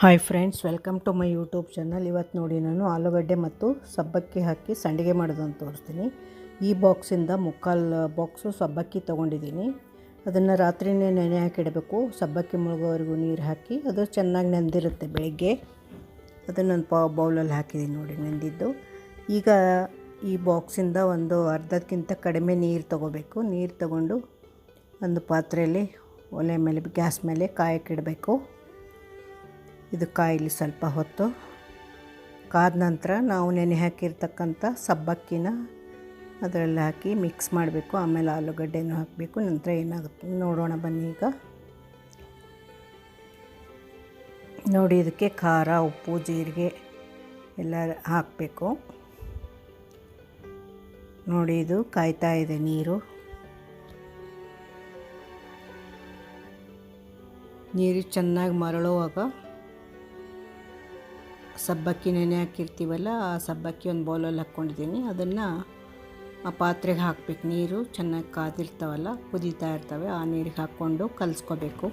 Hi friends welcome to my YouTube channel ಇವತ್ತು ನೋಡಿ ನಾನು ಆಲೂಗಡ್ಡೆ ಮತ್ತು ಸಬ್ಬಕ್ಕಿ ಹಾಕಿ ಸಂಡಿಗೆ ಮಾಡೋದನ್ನು ತೋರಿಸ್ತೀನಿ. ಈ ಬಾಕ್ಸಿಂದ ಮುಕ್ಕಾಲು ಬಾಕ್ಸು ಸಬ್ಬಕ್ಕಿ ತೊಗೊಂಡಿದ್ದೀನಿ. ಅದನ್ನು ರಾತ್ರಿನೇ ನೆನೆ ಹಾಕಿಡಬೇಕು ಸಬ್ಬಕ್ಕಿ ಮುಳುಗೋವರೆಗೂ ನೀರು ಹಾಕಿ, ಅದು ಚೆನ್ನಾಗಿ ನೆಂದಿರುತ್ತೆ ಬೆಳಿಗ್ಗೆ. ಅದನ್ನು ನಾನು ಪಾ ಬೌಲಲ್ಲಿ ಹಾಕಿದ್ದೀನಿ ನೋಡಿ ನೆಂದಿದ್ದು. ಈಗ ಈ ಬಾಕ್ಸಿಂದ ಒಂದು ಅರ್ಧಕ್ಕಿಂತ ಕಡಿಮೆ ನೀರು ತೊಗೋಬೇಕು. ನೀರು ತಗೊಂಡು ಒಂದು ಪಾತ್ರೆಯಲ್ಲಿ ಒಲೆ ಮೇಲೆ, ಗ್ಯಾಸ್ ಮೇಲೆ ಕಾಯಕ್ಕಿಡಬೇಕು ಇದು ಕಾಯಿಲಿ ಸ್ವಲ್ಪ ಹೊತ್ತು. ಕಾದ ನಂತರ ನಾವು ನೆನೆ ಹಾಕಿರ್ತಕ್ಕಂಥ ಸಬ್ಬಕ್ಕಿನ ಅದರಲ್ಲಿ ಹಾಕಿ ಮಿಕ್ಸ್ ಮಾಡಬೇಕು. ಆಮೇಲೆ ಆಲೂಗಡ್ಡೆನೂ ಹಾಕಬೇಕು. ನಂತರ ಏನಾಗುತ್ತೆ ನೋಡೋಣ ಬನ್ನಿ ಈಗ. ನೋಡಿ, ಇದಕ್ಕೆ ಖಾರ, ಉಪ್ಪು, ಜೀರಿಗೆ ಎಲ್ಲ ಹಾಕಬೇಕು. ನೋಡಿ, ಇದು ಕಾಯ್ತಾ ಇದೆ ನೀರು. ನೀರು ಚೆನ್ನಾಗಿ ಮರಳುವಾಗ ಸಬ್ಬಕ್ಕಿ ನೆನೆ ಹಾಕಿರ್ತೀವಲ್ಲ, ಆ ಸಬ್ಬಕ್ಕಿ ಒಂದು ಬೌಲಲ್ಲಿ ಹಾಕ್ಕೊಂಡಿದ್ದೀನಿ ಅದನ್ನು ಆ ಪಾತ್ರೆಗೆ ಹಾಕ್ಬೇಕು. ನೀರು ಚೆನ್ನಾಗಿ ಕಾದಿರ್ತಾವಲ್ಲ, ಕುದೀತಾ ಇರ್ತವೆ. ಆ ನೀರಿಗೆ ಹಾಕ್ಕೊಂಡು ಕಲಿಸ್ಕೋಬೇಕು.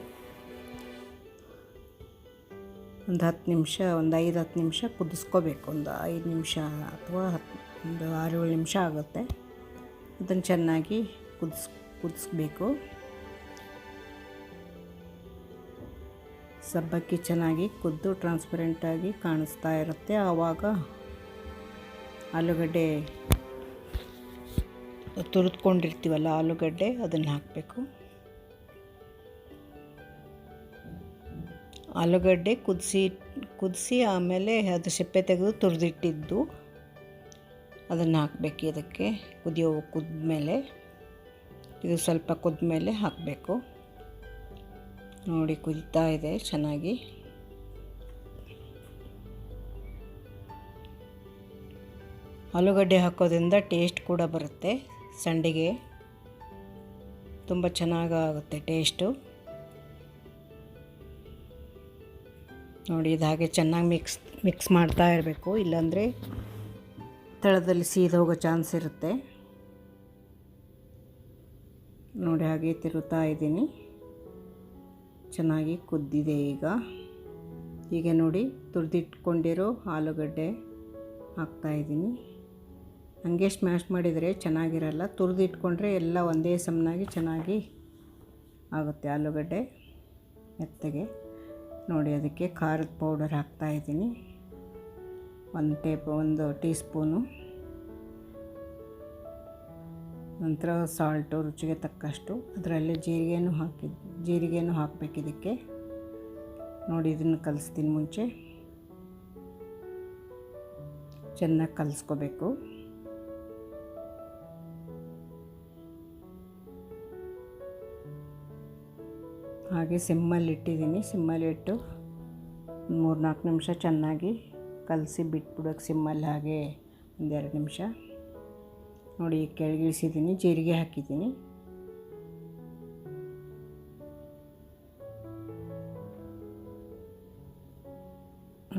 ಒಂದು ಹತ್ತು ನಿಮಿಷ, ಒಂದು ಐದು ಹತ್ತು ನಿಮಿಷ ಕುದಿಸ್ಕೋಬೇಕು. ಒಂದು ಐದು ನಿಮಿಷ ಅಥವಾ ಹತ್ತು, ಒಂದು ಆರು ಏಳು ನಿಮಿಷ ಆಗುತ್ತೆ. ಅದನ್ನು ಚೆನ್ನಾಗಿ ಕುದಿಸ್, ಕುದಿಸ್ಬೇಕು. ಸಬ್ಬಕ್ಕಿ ಚೆನ್ನಾಗಿ ಕುದ್ದು ಟ್ರಾನ್ಸ್ಪರೆಂಟಾಗಿ ಕಾಣಿಸ್ತಾ ಇರುತ್ತೆ. ಆವಾಗ ಆಲೂಗಡ್ಡೆ ತುರಿದ್ಕೊಂಡಿರ್ತೀವಲ್ಲ, ಆಲೂಗಡ್ಡೆ ಅದನ್ನು ಹಾಕಬೇಕು. ಆಲೂಗಡ್ಡೆ ಕುದಿಸಿ ಕುದಿಸಿ ಆಮೇಲೆ ಅದು ಸಿಪ್ಪೆ ತೆಗೆದು ತುರಿದಿಟ್ಟಿದ್ದು ಅದನ್ನು ಹಾಕಬೇಕು ಇದಕ್ಕೆ. ಕುದಿಯೋ ಕುದ್ಮೇಲೆ, ಇದು ಸ್ವಲ್ಪ ಕುದ್ಮೇಲೆ ಹಾಕಬೇಕು. ನೋಡಿ ಕುದಿತಾ ಇದೆ ಚೆನ್ನಾಗಿ. ಆಲೂಗಡ್ಡೆ ಹಾಕೋದ್ರಿಂದ ಟೇಸ್ಟ್ ಕೂಡ ಬರುತ್ತೆ. ಸಂಡಿಗೆ ತುಂಬ ಚೆನ್ನಾಗಾಗುತ್ತೆ ಟೇಸ್ಟು. ನೋಡಿ ಇದು ಹಾಗೆ ಚೆನ್ನಾಗಿ ಮಿಕ್ಸ್ ಮಿಕ್ಸ್ ಮಾಡ್ತಾ ಇರಬೇಕು. ಇಲ್ಲಾಂದರೆ ತಳದಲ್ಲಿ ಸೀದೋಗೋ ಚಾನ್ಸ್ ಇರುತ್ತೆ. ನೋಡಿ ಹಾಗೆ ತಿರುತ್ತಾ ಇದ್ದೀನಿ. ಚೆನ್ನಾಗಿ ಕುದ್ದಿದೆ ಈಗ. ಹೀಗೆ ನೋಡಿ ತುರಿದಿಟ್ಕೊಂಡಿರೋ ಆಲೂಗಡ್ಡೆ ಹಾಕ್ತಾಯಿದ್ದೀನಿ ಹಾಗೆ ಸ್ಮ್ಯಾಶ್ ಮಾಡಿದರೆ ಚೆನ್ನಾಗಿರಲ್ಲ. ತುರಿದಿಟ್ಕೊಂಡ್ರೆ ಎಲ್ಲ ಒಂದೇ ಸಮನಾಗಿ ಚೆನ್ನಾಗಿ ಆಗುತ್ತೆ ಆಲೂಗಡ್ಡೆ ಮೆತ್ತಗೆ ನೋಡಿ, ಅದಕ್ಕೆ ಖಾರದ ಪೌಡರ್ ಹಾಕ್ತಾಯಿದ್ದೀನಿ ಒಂದು ಟೇಪ್ ಒಂದು ಟೀ ಸ್ಪೂನು ನಂತರ ಸಾಲ್ಟು, ರುಚಿಗೆ ತಕ್ಕಷ್ಟು ಅದರಲ್ಲಿ ಜೀರಿಗೆನೂ ಹಾಕಿ, ಜೀರಿಗೆನೂ ಹಾಕಬೇಕು ಇದಕ್ಕೆ. ನೋಡಿ, ಇದನ್ನು ಕಲಿಸ್ತೀನಿ ಮುಂಚೆ. ಚೆನ್ನಾಗಿ ಕಲಿಸ್ಕೋಬೇಕು. ಹಾಗೆ ಸಿಮ್ಮಲ್ಲಿ ಇಟ್ಟಿದ್ದೀನಿ. ಸಿಮ್ಮಲ್ಲಿ ಇಟ್ಟು ಮೂರು ನಾಲ್ಕು ನಿಮಿಷ ಚೆನ್ನಾಗಿ ಕಲಸಿ ಬಿಟ್ಬಿಡೋಕೆ ಸಿಮ್ಮಲ್ಲಿ ಹಾಗೆ ಒಂದೆರಡು ನಿಮಿಷ. ನೋಡಿ, ಕೆಳಗಿಳಿಸಿದ್ದೀನಿ, ಜೀರಿಗೆ ಹಾಕಿದ್ದೀನಿ.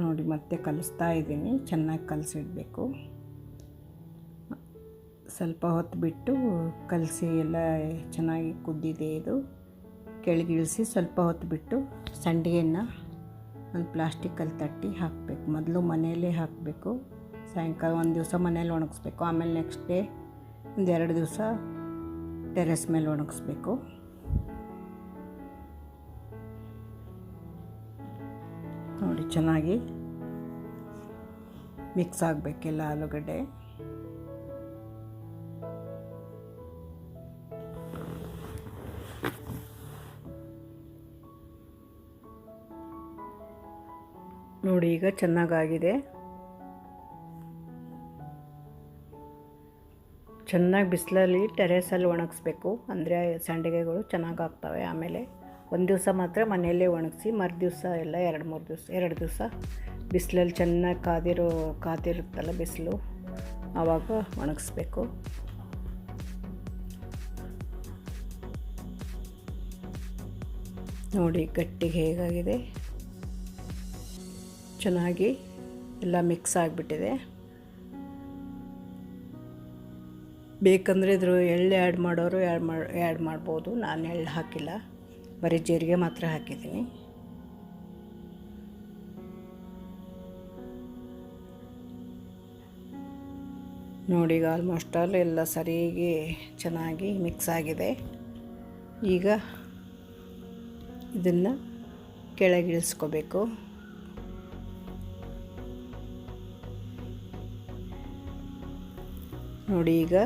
ನೋಡಿ, ಮತ್ತೆ ಕಲಿಸ್ತಾ ಇದ್ದೀನಿ, ಚೆನ್ನಾಗಿ ಕಲಸಿಡಬೇಕು. ಸ್ವಲ್ಪ ಹೊತ್ತು ಬಿಟ್ಟು ಕಲಸಿ, ಎಲ್ಲ ಚೆನ್ನಾಗಿ ಕುದ್ದಿದೆ ಇದು. ಕೆಳಗಿಳಿಸಿ ಸ್ವಲ್ಪ ಹೊತ್ತು ಬಿಟ್ಟು ಸಂಡಿಗೆಯನ್ನು ಒಂದು ಪ್ಲಾಸ್ಟಿಕ್ಕಲ್ಲಿ ತಟ್ಟಿ ಹಾಕಬೇಕು. ಮೊದಲು ಮನೆಯಲ್ಲೇ ಹಾಕಬೇಕು. ಸಾಯಂಕಾಲ ಒಂದು ದಿವಸ ಮನೇಲಿ ಒಣಗಿಸ್ಬೇಕು. ಆಮೇಲೆ ನೆಕ್ಸ್ಟ್ ಡೇ ಒಂದು ಎರಡು ದಿವಸ ಟೆರೆಸ್ ಮೇಲೆ ಒಣಗಿಸ್ಬೇಕು. ನೋಡಿ ಚೆನ್ನಾಗಿ ಮಿಕ್ಸ್ ಆಗಬೇಕೆಲ್ಲ ಆಲೂಗಡ್ಡೆ. ನೋಡಿ ಈಗ ಚೆನ್ನಾಗಾಗಿದೆ. ಚೆನ್ನಾಗಿ ಬಿಸಿಲಲ್ಲಿ ಟೆರೇಸಲ್ಲಿ ಒಣಗಿಸ್ಬೇಕು. ಅಂದರೆ ಸಂಡಿಗೆಗಳು ಚೆನ್ನಾಗಿ ಆಗ್ತವೆ ಆಮೇಲೆ. ಒಂದು ದಿವಸ ಮಾತ್ರ ಮನೆಯಲ್ಲೇ ಒಣಗಿಸಿ ಮರು ದಿವಸ ಎಲ್ಲ ಎರಡು ಮೂರು ದಿವಸ, ಎರಡು ದಿವಸ ಬಿಸಿಲಲ್ಲಿ ಚೆನ್ನಾಗಿ ಕಾದಿರೋ, ಕಾದಿರುತ್ತಲ್ಲ ಬಿಸಿಲು ಆವಾಗ ಒಣಗಿಸ್ಬೇಕು. ನೋಡಿ ಗಟ್ಟಿಗೆ ಹೇಗಾಗಿದೆ. ಚೆನ್ನಾಗಿ ಎಲ್ಲ ಮಿಕ್ಸ್ ಆಗಿಬಿಟ್ಟಿದೆ. ಬೇಕಂದರೆ ಇದ್ರ ಎಳ್ಳು ಆ್ಯಡ್ ಮಾಡೋರು ಆ್ಯಡ್ ಮಾಡಿ ಆ್ಯಡ್ ಮಾಡ್ಬೋದು. ನಾನು ಎಳ್ಳು ಹಾಕಿಲ್ಲ. ಬರೀ ಜೀರಿಗೆ ಮಾತ್ರ ಹಾಕಿದ್ದೀನಿ. ನೋಡಿ, ಈಗ ಆಲ್ಮೋಸ್ಟ್ ಆಲ್ ಎಲ್ಲ ಸರಿಯಾಗಿ ಚೆನ್ನಾಗಿ ಮಿಕ್ಸ್ ಆಗಿದೆ. ಈಗ ಇದನ್ನು ಕೆಳಗಿಳಿಸ್ಕೋಬೇಕು ನೋಡಿ, ಈಗ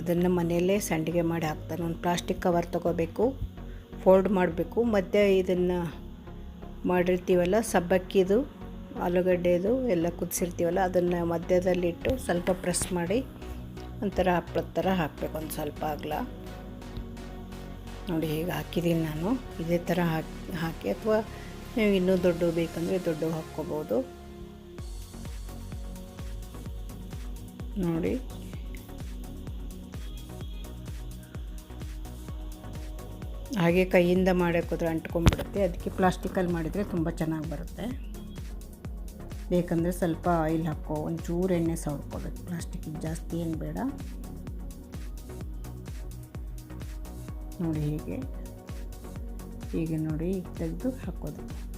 ಅದನ್ನು ಮನೆಯಲ್ಲೇ ಸಂಡಿಗೆ ಮಾಡಿ ಹಾಕ್ತಾನೆ. ಒಂದು ಪ್ಲಾಸ್ಟಿಕ್ ಕವರ್ ತೊಗೋಬೇಕು ಫೋಲ್ಡ್ ಮಾಡಬೇಕು. ಮಧ್ಯೆ ಇದನ್ನು ಮಾಡಿರ್ತೀವಲ್ಲ, ಸಬ್ಬಕ್ಕಿದು, ಆಲೂಗಡ್ಡೆದು ಎಲ್ಲ ಕುದಿಸಿರ್ತೀವಲ್ಲ, ಅದನ್ನು ಮಧ್ಯದಲ್ಲಿಟ್ಟು ಸ್ವಲ್ಪ ಪ್ರೆಸ್ ಮಾಡಿ ಒಂಥರ ಹಪ್ಪಳದ ಥರ ಹಾಕಬೇಕು, ಒಂದು ಸ್ವಲ್ಪ ಆಗಲ. ನೋಡಿ ಹೀಗೆ ಹಾಕಿದ್ದೀನಿ ನಾನು. ಇದೇ ಥರ ಹಾಕಿ ಹಾಕಿ ಅಥವಾ ನೀವು ಇನ್ನೂ ದೊಡ್ಡ ಬೇಕಂದರೆ ದೊಡ್ಡ ಹಾಕ್ಕೋಬೋದು. ನೋಡಿ. ಹಾಗೆ ಕೈಯಿಂದ ಮಾಡೋಕ್ಕೋದ್ರೆ ಅಂಟ್ಕೊಂಡ್ಬಿಡುತ್ತೆ. ಅದಕ್ಕೆ ಪ್ಲಾಸ್ಟಿಕಲ್ಲಿ ಮಾಡಿದರೆ ತುಂಬ ಚೆನ್ನಾಗಿ ಬರುತ್ತೆ. ಬೇಕಂದರೆ ಸ್ವಲ್ಪ ಆಯಿಲ್ ಹಾಕೋ, ಒಂಚೂರು ಎಣ್ಣೆ ಸವರ್ಕೋಬೇಕು ಪ್ಲಾಸ್ಟಿಕ್ ಜಾಸ್ತಿ ಏನು ಬೇಡ. ನೋಡಿ ಹೀಗೆ. ಹೀಗೆ ನೋಡಿ ತೆಗೆದು ಹಾಕೋದು.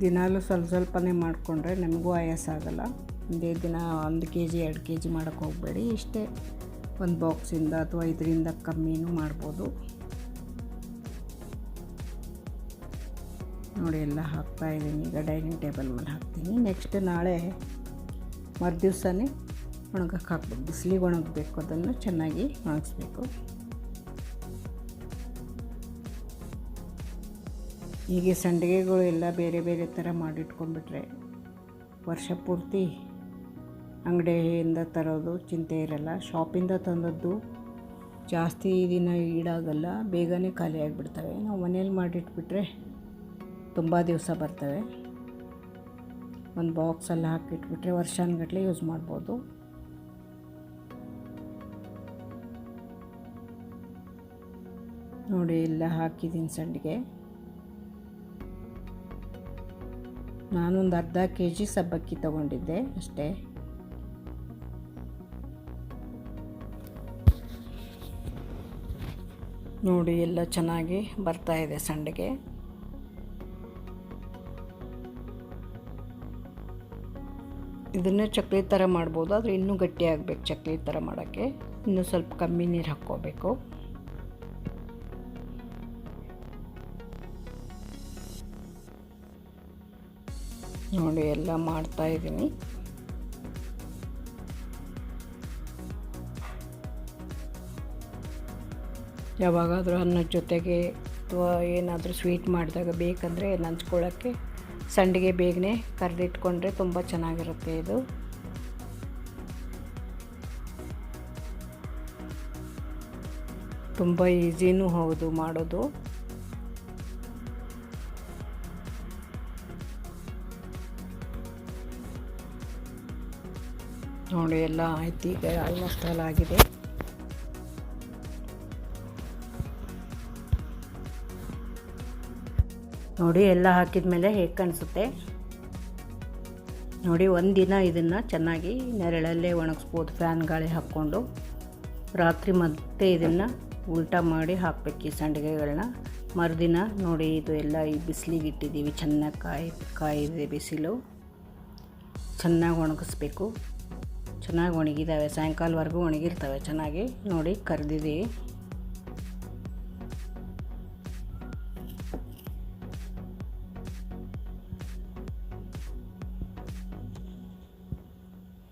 ದಿನಾಲೂ ಸ್ವಲ್ಪ ಸ್ವಲ್ಪನೇ ಮಾಡಿಕೊಂಡ್ರೆ ನಮಗೂ ಆಯಾಸ ಆಗೋಲ್ಲ. ಒಂದೇ ದಿನ ಒಂದು ಕೆ ಜಿ ಎರಡು ಕೆ ಜಿ ಮಾಡೋಕ್ಕೆ ಹೋಗಬೇಡಿ. ಇಷ್ಟೇ. ಒಂದು ಬಾಕ್ಸಿಂದ ಅಥವಾ ಇದರಿಂದ ಕಮ್ಮಿನೂ ಮಾಡ್ಬೋದು. ನೋಡಿ, ಎಲ್ಲ ಹಾಕ್ತಾ ಇದ್ದೀನಿ. ಈಗ ಡೈನಿಂಗ್ ಟೇಬಲ್ ಮೇಲೆ ಹಾಕ್ತೀನಿ. ನೆಕ್ಸ್ಟ್ ನಾಳೆ ಮರುದಿವ್ಸನೇ ಒಣಗಕ್ಕೆ ಹಾಕ್ಬೇಕು ಬಿಸಿಲಿಗೆ ಒಣಗಬೇಕು. ಅದನ್ನು ಚೆನ್ನಾಗಿ ಒಣಗಿಸ್ಬೇಕು. ಹೀಗೆ ಸಂಡಿಗೆಗಳು ಎಲ್ಲ ಬೇರೆ ಬೇರೆ ಥರ ಮಾಡಿಟ್ಕೊಂಡ್ಬಿಟ್ರೆ ವರ್ಷ ಪೂರ್ತಿ ಅಂಗಡಿಯಿಂದ ತರೋದು ಚಿಂತೆ ಇರಲ್ಲ. ಶಾಪಿಂದ ತಂದದ್ದು ಜಾಸ್ತಿ ದಿನ ಈಡಾಗಲ್ಲ, ಬೇಗನೆ ಖಾಲಿ ಆಗಿಬಿಡ್ತವೆ. ನಾವು ಮನೇಲಿ ಮಾಡಿಟ್ಬಿಟ್ರೆ ತುಂಬ ದಿವಸ ಬರ್ತವೆ. ಒಂದು ಬಾಕ್ಸಲ್ಲಿ ಹಾಕಿಟ್ಬಿಟ್ರೆ ವರ್ಷಾನುಗಟ್ಟಲೆ ಯೂಸ್ ಮಾಡ್ಬೋದು. ನೋಡಿ, ಎಲ್ಲ ಹಾಕಿದ್ದೀನಿ ಸಂಡಿಗೆ. ನಾನೊಂದು ಅರ್ಧ ಕೆ ಜಿ ಸಬ್ಬಕ್ಕಿ ತೊಗೊಂಡಿದ್ದೆ ಅಷ್ಟೇ. ನೋಡಿ, ಎಲ್ಲ ಚೆನ್ನಾಗಿ ಬರ್ತಾ ಇದೆ ಸಂಡಿಗೆ. ಇದನ್ನೇ ಚಕ್ಲಿ ಥರ ಮಾಡ್ಬೋದು, ಆದರೆ ಇನ್ನೂ ಗಟ್ಟಿ ಆಗಬೇಕು ಚಕ್ಲಿ ಥರ ಮಾಡೋಕ್ಕೆ. ಇನ್ನೂ ಸ್ವಲ್ಪ ಕಮ್ಮಿ ನೀರು ಹಾಕ್ಕೋಬೇಕು. ನೋಡಿ, ಎಲ್ಲ ಮಾಡ್ತಾ ಇದ್ದೀನಿ. ಯಾವಾಗಾದರೂ ಅನ್ನದ ಜೊತೆಗೆ ಅಥವಾ ಏನಾದರೂ ಸ್ವೀಟ್ ಮಾಡಿದಾಗ ಬೇಕಂದರೆ ನಂಚ್ಕೊಳ್ಳೋಕ್ಕೆ ಸಂಡಿಗೆ ಬೇಗನೆ ಕರೆದಿಟ್ಕೊಂಡ್ರೆ ತುಂಬ ಚೆನ್ನಾಗಿರುತ್ತೆ ಇದು. ತುಂಬ ಈಸಿನೂ ಹೌದು ಮಾಡೋದು. ನೋಡಿ, ಎಲ್ಲ ಆಯ್ತು, ಈಗ ಆಲ್ಮೋಸ್ಟ್ ಆಲ್ ಆಗಿದೆ. ನೋಡಿ ಎಲ್ಲ ಹಾಕಿದ ಮೇಲೆ ಹೇಗೆ ಕಾಣಿಸುತ್ತೆ? ನೋಡಿ ಒಂದಿನ ಇದನ್ನು ಚೆನ್ನಾಗಿ ನೆರಳಲ್ಲೇ ಒಣಗಿಸ್ಬೋದು ಫ್ಯಾನ್ ಗಾಳಿ ಹಾಕ್ಕೊಂಡು. ರಾತ್ರಿ ಮತ್ತೆ ಇದನ್ನು ಉಲ್ಟಾ ಮಾಡಿ ಹಾಕಬೇಕು ಈ ಸಂಡಿಗೆಗಳನ್ನ. ಮರುದಿನ ನೋಡಿ, ಇದು ಎಲ್ಲ ಈ ಬಿಸಿಲಿಗೆ ಇಟ್ಟಿದ್ದೀವಿ. ಚೆನ್ನಾಗಿ ಕಾಯಿ, ಕಾಯಿದೆ ಬಿಸಿಲು. ಚೆನ್ನಾಗಿ ಒಣಗಿಸ್ಬೇಕು. ಚೆನ್ನಾಗಿ ಒಣಗಿದ್ದಾವೆ ಸಾಯಂಕಾಲವರೆಗೂ ಒಣಗಿರ್ತವೆ. ಚೆನ್ನಾಗಿ ನೋಡಿ ಕರೆದಿದ್ದೀವಿ.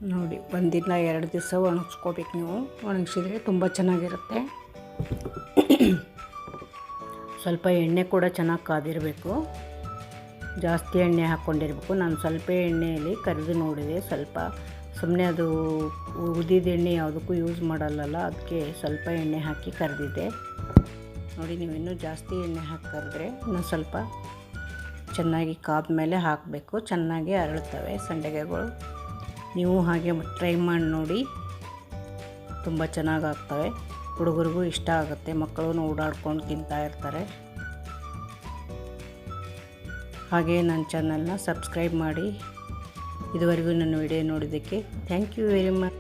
ನೋಡಿ, ಒಂದಿನ ಎರಡು ದಿವಸ ಒಣಗಿಸ್ಕೋಬೇಕು ನೀವು. ಒಣಗಿಸಿದರೆ ತುಂಬ ಚೆನ್ನಾಗಿರುತ್ತೆ. ಸ್ವಲ್ಪ ಎಣ್ಣೆ ಕೂಡ ಚೆನ್ನಾಗಿ ಕಾದಿರಬೇಕು. ಜಾಸ್ತಿ ಎಣ್ಣೆ ಹಾಕ್ಕೊಂಡಿರಬೇಕು ನಾನು ಸ್ವಲ್ಪ ಎಣ್ಣೆಯಲ್ಲಿ ಕರಿದು ನೋಡಿದೆ. ಸ್ವಲ್ಪ ಸುಮ್ಮನೆ ಅದು ಉದಿದ ಎಣ್ಣೆ ಯಾವುದಕ್ಕೂ ಯೂಸ್ ಮಾಡಲ್ಲಲ್ಲ, ಅದಕ್ಕೆ ಸ್ವಲ್ಪ ಎಣ್ಣೆ ಹಾಕಿ ಕರೆದಿದ್ದೆ. ನೋಡಿ, ನೀವು ಇನ್ನೂ ಜಾಸ್ತಿ ಎಣ್ಣೆ ಹಾಕಿ ಕರೆದ್ರೆ ಇನ್ನೂ ಸ್ವಲ್ಪ ಚೆನ್ನಾಗಿ ಕಾದ ಮೇಲೆ ಹಾಕಬೇಕು. ಚೆನ್ನಾಗಿ ಅರಳುತ್ತವೆ ಸಂಡಿಗೆಗಳು. ನೀವು ಹಾಗೆ ಟ್ರೈ ಮಾಡಿ ನೋಡಿ. ತುಂಬ ಚೆನ್ನಾಗಿ ಆಗ್ತವೆ ಹುಡುಗರಿಗೂ ಇಷ್ಟ ಆಗುತ್ತೆ. ಮಕ್ಕಳು ಓಡಾಡ್ಕೊಂಡು ತಿಂತಾ ಇರ್ತಾರೆ. ಹಾಗೆ ನನ್ನ ಚಾನಲ್ನ ಸಬ್ಸ್ಕ್ರೈಬ್ ಮಾಡಿ. ಇದುವರೆಗೂ ನನ್ನ ವಿಡಿಯೋ ನೋಡಿದ್ದಕ್ಕೆ ಥ್ಯಾಂಕ್ ಯು ವೆರಿ ಮಚ್.